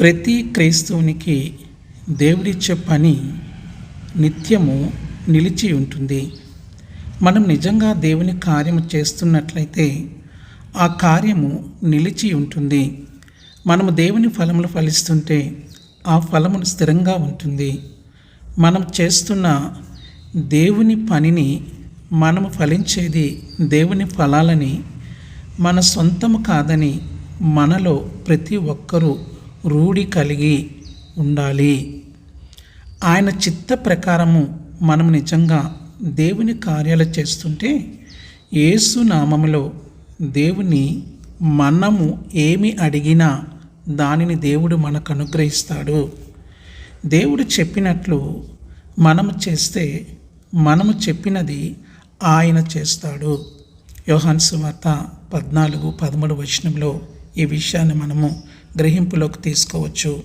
ప్రతి క్రైస్తవునికి దేవుడిచ్చే పని నిత్యము నిలిచి ఉంటుంది. మనం నిజంగా దేవుని కార్యము చేస్తున్నట్లయితే ఆ కార్యము నిలిచి ఉంటుంది. మనము దేవుని ఫలములు ఫలిస్తుంటే ఆ ఫలములు స్థిరంగా ఉంటుంది. మనం చేస్తున్న దేవుని పనిని మనము ఫలించేది దేవుని ఫలాలని మన సొంతము కాదని మనలో ప్రతి ఒక్కరూ రూఢి కలిగి ఉండాలి. ఆయన చిత్త ప్రకారము మనం నిజంగా దేవుని కార్యాలు చేస్తుంటే యేసు నామములో దేవుని మనము ఏమి అడిగినా దానిని దేవుడు మనకు అనుగ్రహిస్తాడు. దేవుడు చెప్పినట్లు మనము చేస్తే మనము చెప్పినది ఆయన చేస్తాడు. యోహాన్ సువార్త పద్నాలుగు పదమూడు వచనంలో ఈ విషయాన్ని మనము గ్రహింపులోకి తీసుకోవచ్చు.